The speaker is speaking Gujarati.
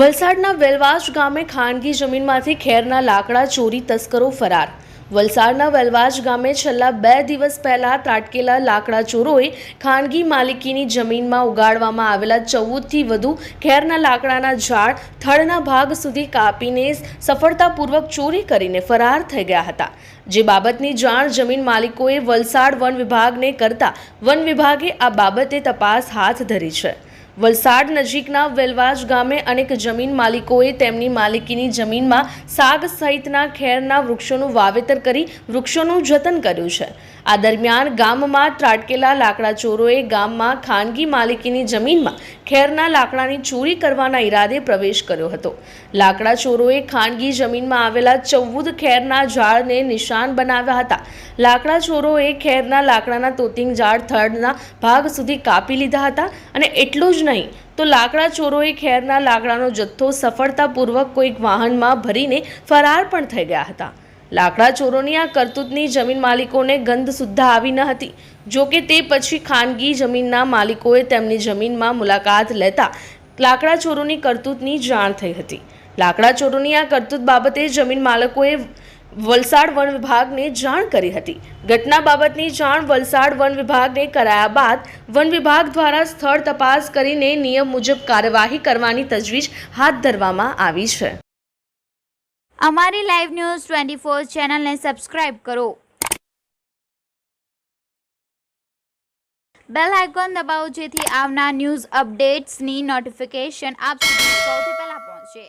વલસાડના વેલવાસ ગામે ખાનગી જમીનમાંથી ખેરના લાકડા ચોરી, તસ્કરો ફરાર. વલસાડના વેલવાસ ગામે છેલ્લા બે દિવસ પહેલા ત્રાટકેલા લાકડા ચોરોએ ખાનગી માલિકીની જમીનમાં ઉગાડવામાં આવેલા ચૌદથી વધુ ખેરના લાકડાના ઝાડ થડના ભાગ સુધી કાપીને સફળતાપૂર્વક ચોરી કરીને ફરાર થઈ ગયા હતા. જે બાબતની જાણ જમીન માલિકોએ વલસાડ વન વિભાગને કરતા વન વિભાગે આ બાબતે તપાસ હાથ ધરી છે. વલસાડ નજીકના વેલવાજ ગામે અનેક જમીન માલિકોએ તેમની માલિકીની જમીનમાં સાગ સહિતના ખેરના વૃક્ષોનું વાવેતર કરી વૃક્ષોનું જતન કર્યું છે. આ દરમિયાન ગામમાં ત્રાટકેલા લાકડા ચોરોએ ગામમાં ખાનગી માલિકીની જમીનમાં ખેરના લાકડાની ચોરી કરવાના ઈરાદે પ્રવેશ કર્યો હતો. લાકડા ચોરોએ ખાનગી જમીનમાં આવેલા ચૌદ ખેરના ઝાડને નિશાન બનાવ્યા હતા. લાકડા ચોરોએ ખેરના લાકડાના તોતિંગ ઝાડ થડના ભાગ સુધી કાપી લીધા હતા અને એટલું જ નહીં. તો લાકડા ચોરોએ ખેરના લાકડાનો જથ્થો સફળતાપૂર્વક કોઈક વાહનમાં ભરીને ફરાર પણ થઈ ગયા હતા. લાકડા ચોરોની આ કરતૂતની જમીન માલિકોને ગંધ સુદ્ધા આવી ન હતી. જોકે તે પછી ખાનગી જમીનના માલિકોએ તેમની જમીનમાં મુલાકાત લેતા લાકડા ચોરોની કરતૂતની જાણ થઈ હતી. લાકડા ચોરોની આ કરતૂત બાબતે જમીન માલિકોએ વલસાડ વન વિભાગને જાણ કરી હતી. ઘટના બાબતની જાણ વલસાડ વન વિભાગને કરાયા બાદ વન વિભાગ દ્વારા સ્થળ તપાસ કરીને નિયમ મુજબ કાર્યવાહી કરવાની તજવીજ હાથ ધરવામાં આવી છે. અમારી લાઈવ ન્યૂઝ ટ્વેન્ટી ફોર ચેનલને સબસ્ક્રાઇબ કરો. બેલ આઇકોન દબાવો જેથી આવનાર ન્યૂઝ અપડેટ્સની નોટિફિકેશન આપ સુધી સૌથી પહેલા પહોંચે.